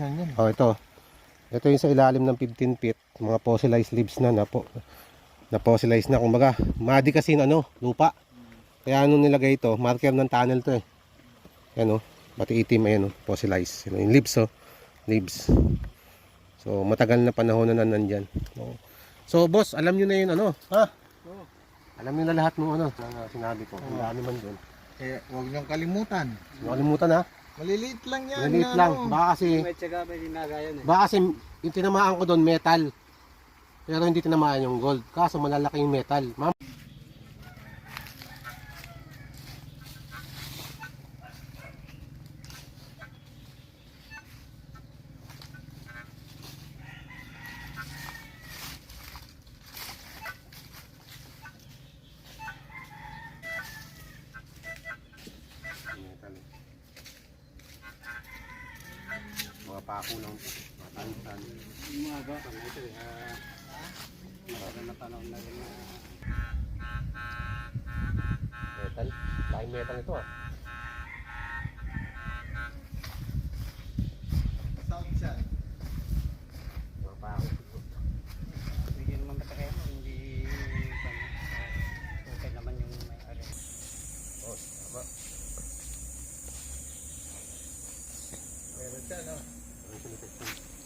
yan yan. Oh, ito. Ito yung sa ilalim ng 15 feet, mga fossilized leaves na na po. Na fossilized na kumbaga, madi kasi ano, lupa. Kaya ano nilagay ito, marker ng tunnel to eh. Yan oh, pati itim ayan oh, fossilized. Yan, yung leaves oh, leaves. So matagal na panahon na nandyan. Oh. So boss, alam niyo na yun ano, ha? Oo. Alam niyo na lahat ng ano, na sinabi ko. Ang dami man doon. Eh, huwag niyong kalimutan. Nakalimutan ha? Maliliit lang yan. Maliit na lang. ano. Baka kasi May tsaga may dinagayan eh. Baka kasi yung tinamaan ko doon metal. Pero hindi tinamaan yung gold. Kaso malalaki yung metal. Ma'am. Pako lang ito. Mga tan Yung mga bata na ito eh. ah, Matagal na panahon na rin Metal. Laking metal ito ah. Sound siya. Mga pako. Hindi naman matakaya mo. Hindi okay naman yung may ari. Oh, tama. Meron siya, no? Ang sinipit.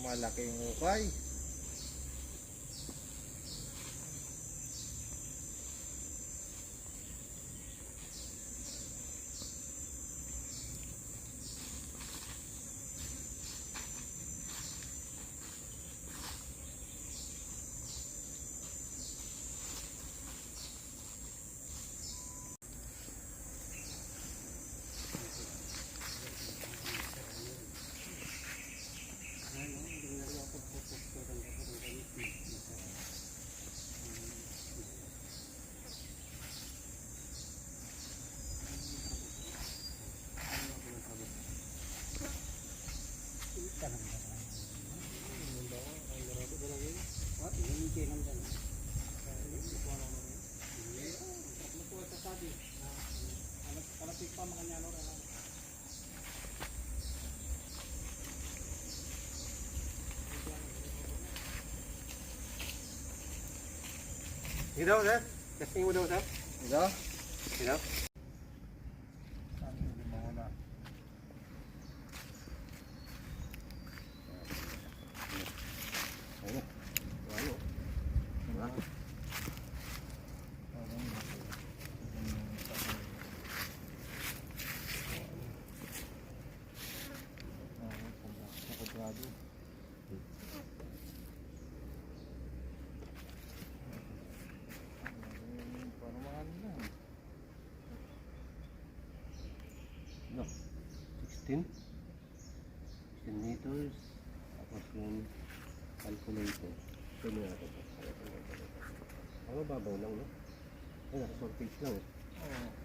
Malaking ukay. Sige daw, sir. Testing daw, sir. Ito? Sige daw. Hindi mo muna. Ayun. Ano? Diba? Sa kwadrado. Parang mga lang. No. 16? 16 meters. Tapos yung calculator. Ito mo natin. Ang mababaw lang, no? Ay, nasa short page lang. eh. Oo.